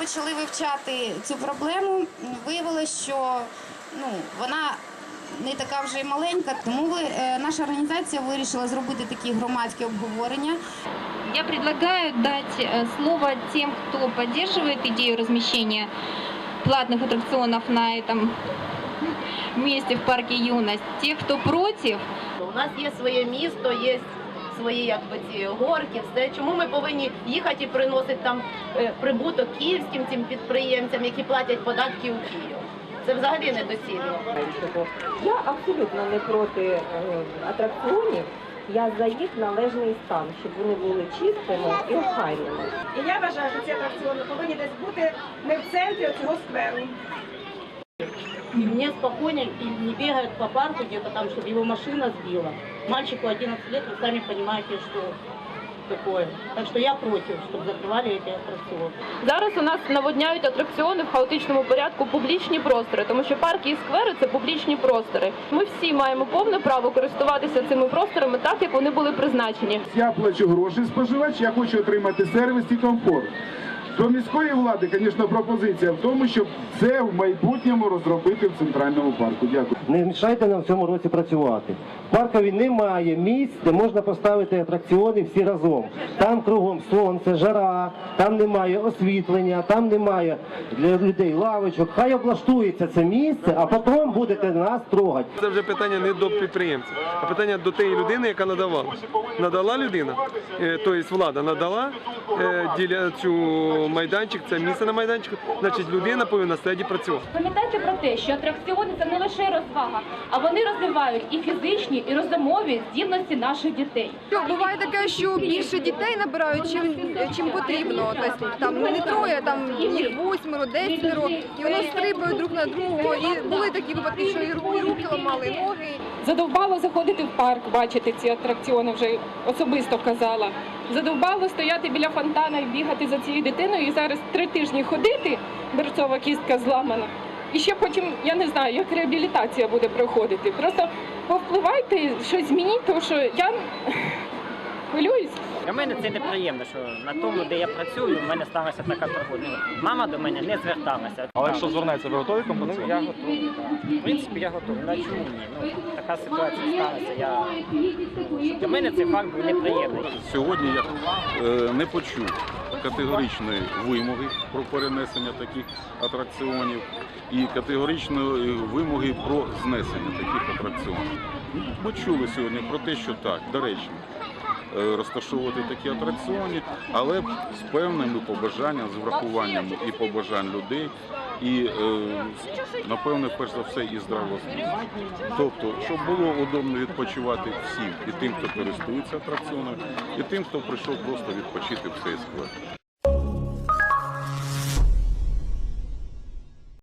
почали вивчати цю проблему, виявилося, що ну, вона не така вже й маленька, тому ви, е, наша організація вирішила зробити такі громадські обговорення. Я предлагаю дать э, слово тем, кто поддерживает идею размещения платных аттракционов на этом месте в парке Юность. Те, кто против, У нас є своє місто, є свої якби ці горки, все. Чому ми повинні їхати і приносити там е, прибуток київським цим підприємцям, які платять податки у Київ? Це взагалі недоцільно. Я абсолютно не проти е, атракціонів. Я за їх належний стан, щоб вони були чистими і охайними. І я вважаю, що ці атракціони повинні десь бути не в центрі цього скверу. И мне спокойнее и не бегают по парку где-то там, чтобы его машина сбила. Мальчику 11 лет, вы сами понимаете, что такое. Так что я против, чтобы закрывали эти аттракционы. Зараз у нас наводняють атракціони в хаотичному порядку публічні простори, тому що парки і сквери це публічні простори. Ми всі маємо повне право користуватися цими просторами так, як вони були призначені. Я плачу гроші споживач, я хочу отримати сервіс і комфорт. До міської влади, звісно, пропозиція в тому, щоб це в майбутньому розробити в центральному парку. Дякую. Не мішайте нам в цьому році працювати. В Паркові немає місць, де можна поставити атракціони всі разом. Там кругом сонце, жара, там немає освітлення, там немає для людей лавочок. Хай облаштується це місце, а потім будете нас трогати. Це вже питання не до підприємця, а питання до тієї людини, яка надавала. Надала людина, тобто влада надала е, майданчик, це місце на майданчику, значить людина повинна сидіти працювати. Пам'ятайте про те, що атракціони це не лише розвага, а вони розвивають і фізичні, і розумові здібності наших дітей. Буває таке, що більше дітей набирають, чим, чим потрібно. Тобто там не троє, там їх восьмеро, десятеро, і воно стрибає друг на другого. І були такі випадки, що і руки ламали, і ноги. Задовбало заходити в парк, бачити ці атракціони, вже особисто казала. Задовбало стояти біля фонтана і бігати за цією дитиною, і зараз три тижні ходити, берцова кістка зламана. І ще потім, я не знаю, як реабілітація буде проходити. Просто повпливайте, щось змініть, тому що я. Для мене це неприємно, що на тому, де я працюю, в мене сталася така пригода. Мама до мене не зверталася. Але якщо звернеться, ви готові Ну, я готовий. так. В принципі, я готовий. Ну, а чому ні? Ну, така ситуація сталася. Я... Для мене цей факт був неприємний. Сьогодні я е, не почув категоричної вимоги про перенесення таких атракціонів і категоричної вимоги про знесення таких атракціонів. Ми чули сьогодні про те, що так, доречно е, розташовувати такі атракціони, але з певними побажанням, з врахуванням і побажань людей, і е, напевне, перш за все, і здравослов'я. Тобто, щоб було удобно відпочивати всім, і тим, хто користується атракціонами, і тим, хто прийшов просто відпочити в цей сквер.